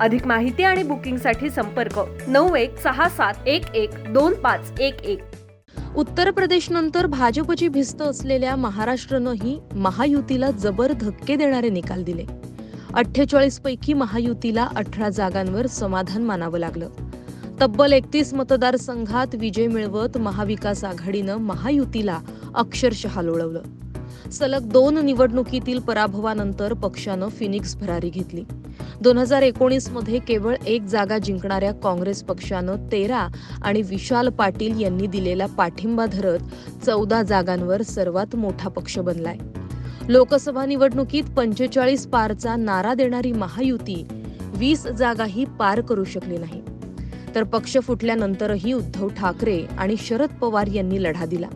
अधिक माहिती आणि बुकिंगसाठी संपर्क नऊ एक सहा सात एक एक दोन पाच एक एक. उत्तर प्रदेशनंतर भाजपची भिस्त असलेल्या महाराष्ट्रनंही महायुतीला जबर धक्के देणारे निकाल दिले. अठ्ठेचाळीस पैकी महायुतीला अठरा जागांवर समाधान मानावं लागलं. तब्बल एकतीस मतदारसंघात विजय मिळवत महाविकास आघाडीनं महायुतीला अक्षरशः लोळवलं. सलग दोन निवडणुकीतील पराभवानंतर पक्षानं फिनिक्स भरारी घेतली. दोन हजार एकोणीसमध्ये केवळ एक जागा जिंकणाऱ्या काँग्रेस पक्षानं तेरा आणि विशाल पाटील यांनी दिलेला पाठिंबा धरत चौदा जागांवर सर्वात मोठा पक्ष बनलाय. लोकसभा निवडणुकीत पंचेचाळीस पारचा नारा देणारी महायुती वीस जागाही पार करू शकली नाही. तर पक्ष फुटल्यानंतरही उद्धव ठाकरे आणि शरद पवार यांनी लढा दिला.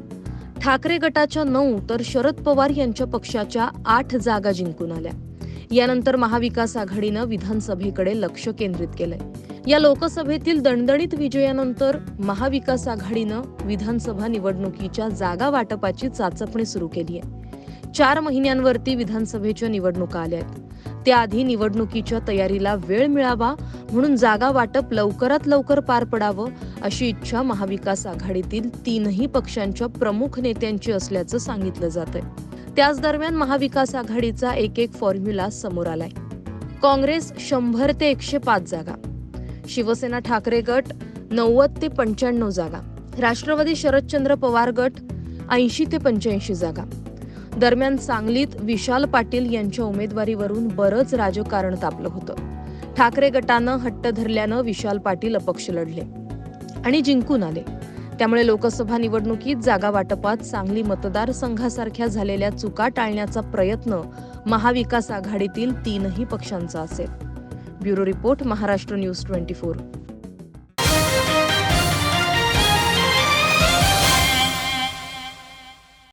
ठाकरे गटाच्या नऊ तर शरद पवार यांच्या पक्षाच्या आठ जागा जिंकून आल्या. यानंतर महाविकास आघाडीनं विधानसभेकडे लक्ष केंद्रित केलंय. या लोकसभेतील दणदणीत विजयानंतर महाविकास आघाडीनं विधानसभा निवडणुकीच्या जागा वाटपाची चाचपणी सुरू केली आहे. चार महिन्यांवरती विधानसभेच्या निवडणुका आल्या आहेत. त्याआधी निवडणुकीच्या तयारीला वेळ मिळावा म्हणून जागा वाटप लवकरात लवकर पार पडावं अशी इच्छा महाविकास आघाडीतील तीनही पक्षांच्या प्रमुख नेत्यांची असल्याचं सांगितलं जात आहे त्याच दरम्यान महाविकास आघाडीचा एक एक फॉर्म्युला समोर आलाय. काँग्रेस शंभर ते एकशे पाच जागा. शिवसेना ठाकरे गट नव्वद ते पंच्याण्णव जागा. राष्ट्रवादी शरदचंद्र पवार गट ऐंशी ते पंच्याऐंशी जागा. दरम्यान सांगलीत विशाल पाटील यांच्या उमेदवारीवरून बरंच राजकारण तापलं होतं. ठाकरे गटानं हट्ट धरल्यानं विशाल पाटील अपक्ष लढले. आणि जिंकून आले. त्यामुळे लोकसभा निवडणुकीत जागा वाटपात सांगली मतदारसंघासारख्या झालेल्या चुका टाळण्याचा प्रयत्न महाविकास आघाडीतील तीनही पक्षांचा असेल. Bureau report Maharashtra news twenty four.